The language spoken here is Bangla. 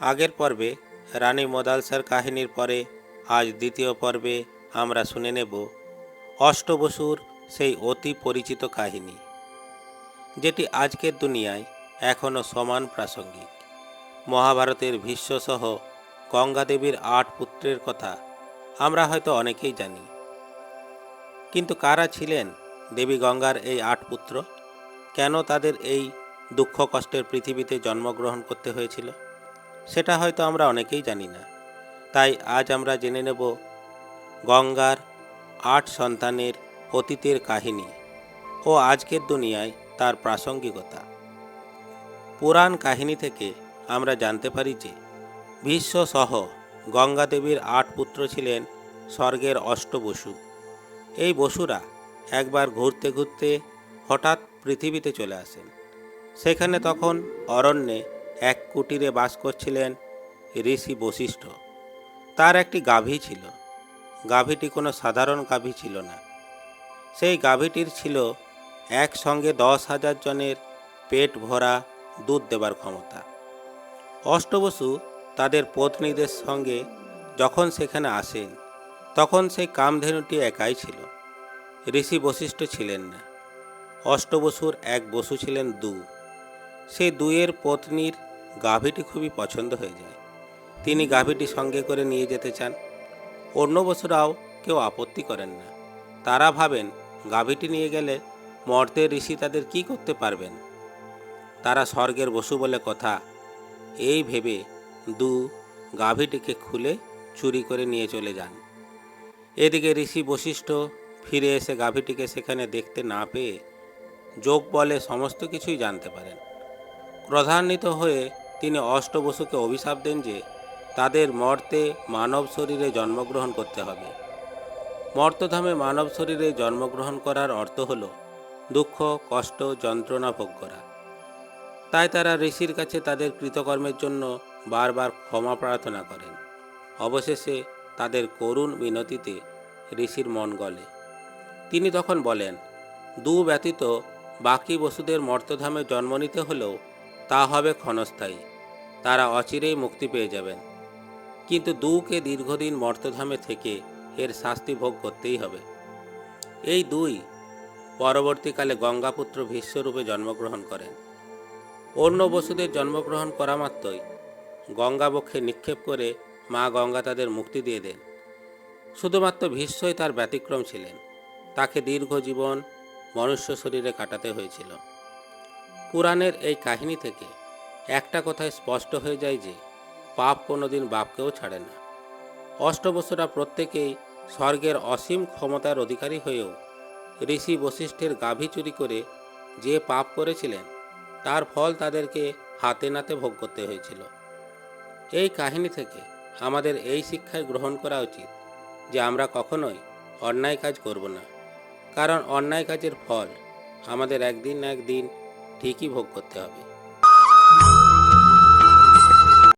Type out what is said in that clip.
আগের পর্বে রানী মদালসার কাহিনীর পরে আজ দ্বিতীয় পর্বে আমরা শুনে নেব অষ্টবসুর সেই অতি পরিচিত কাহিনী, যেটি আজকের দুনিয়ায় এখনও সমান প্রাসঙ্গিক। মহাভারতের ভীষ্মসহ গঙ্গাদেবীর আট পুত্রের কথা আমরা হয়তো অনেকেই জানি। কিন্তু কারা ছিলেন দেবী গঙ্গার এই আট পুত্র? কেন তাদের এই দুঃখ কষ্টের পৃথিবীতে জন্মগ্রহণ করতে হয়েছিল? সেটা হয়তো আমরা অনেকেই জানি না। তাই আজ আমরা জেনে নেব গঙ্গার আট সন্তানের অতীতের কাহিনী ও আজকের দুনিয়ায় তার প্রাসঙ্গিকতা। পুরাণ কাহিনী থেকে আমরা জানতে পারি যে ভীষ্ম সহ গঙ্গা দেবীর আট পুত্র ছিলেন স্বর্গের অষ্ট বসু। এই বসুরা একবার ঘুরতে ঘুরতে হঠাৎ পৃথিবীতে চলে আসেন। সেখানে তখন অরণ্যে এক কুটিরে বাস করছিলেন ঋষি বশিষ্ঠ। তার একটি গাভী ছিল। গাভীটি কোনো সাধারণ গাভী ছিল না। সেই গাভীটির ছিল একসঙ্গে দশ হাজার জনের পেট ভরা দুধ দেবার ক্ষমতা। অষ্টবসু তাদের পত্নীদের সঙ্গে যখন সেখানে আসেন, তখন সেই কামধেনুটি একাই ছিল। ঋষি বশিষ্ঠ ছিলেন না। অষ্টবসুর এক বসু ছিলেন দু। সেই দুয়ের পত্নীর গাভীটি খুবই পছন্দ হয়ে যায়। তিনি গাভীটি সঙ্গে করে নিয়ে যেতে চান। অন্য বসুরাও কেউ আপত্তি করেন না। তারা ভাবেন, গাভীটি নিয়ে গেলে মর্তের ঋষি তাদের কি করতে পারবেন? তারা স্বর্গের বসু বলে কথা। এই ভেবে দু গাভীটিকে খুলে চুরি করে নিয়ে চলে যান। এদিকে ঋষি বশিষ্ঠ ফিরে এসে গাভীটিকে সেখানে দেখতে না পেয়ে যোগ বলে সমস্ত কিছুই জানতে পারেন। ক্রধান্বিত হয়ে তিনি অষ্টবসুকে অভিশাপ দেন যে তাদের মর্তে মানব শরীরে জন্মগ্রহণ করতে হবে। মর্তধামে মানব শরীরে জন্মগ্রহণ করার অর্থ হল দুঃখ, কষ্ট, যন্ত্রণা ভোগ করা। তাই তারা ঋষির কাছে তাদের কৃতকর্মের জন্য বারবার ক্ষমা প্রার্থনা করেন। অবশেষে তাদের করুণ মিনতিতে ঋষির মন গলে। তিনি তখন বলেন দু ব্যতীত বাকি বসুদের মর্তধামে জন্ম নিতে হলেও তা হবে ক্ষণস্থায়ী। তারা অচিরেই মুক্তি পেয়ে যাবেন। কিন্তু দুকে দীর্ঘদিন মর্তধামে থেকে এর শাস্তি ভোগ করতেই হবে। এই দুই পরবর্তীকালে গঙ্গাপুত্র ভীষ্মরূপে জন্মগ্রহণ করেন। অন্য বসুদের জন্মগ্রহণ করা মাত্রই গঙ্গাবক্ষে নিক্ষেপ করে মা গঙ্গা তাদের মুক্তি দিয়ে দেন। শুধুমাত্র ভীষ্মই তার ব্যতিক্রম ছিলেন। তাকে দীর্ঘ জীবন মনুষ্য শরীরে কাটাতে হয়েছিল। পুরাণের এই কাহিনী থেকে একটা কথায় স্পষ্ট হয়ে যায় যে, পাপ কোনোদিন বাপকেও ছাড়ে না। অষ্টবসুরা প্রত্যেকেই স্বর্গের অসীম ক্ষমতার অধিকারী হয়েও ঋষি বশিষ্ঠের গাভী চুরি করে যে পাপ করেছিলেন, তার ফল তাদেরকে হাতে নাতে ভোগ করতে হয়েছিল। এই কাহিনী থেকে আমাদের এই শিক্ষায় গ্রহণ করা উচিত যে, আমরা কখনোই অন্যায় কাজ করব না। কারণ অন্যায় কাজের ফল আমাদের একদিন না একদিন ঠিকই ভোগ করতে হবে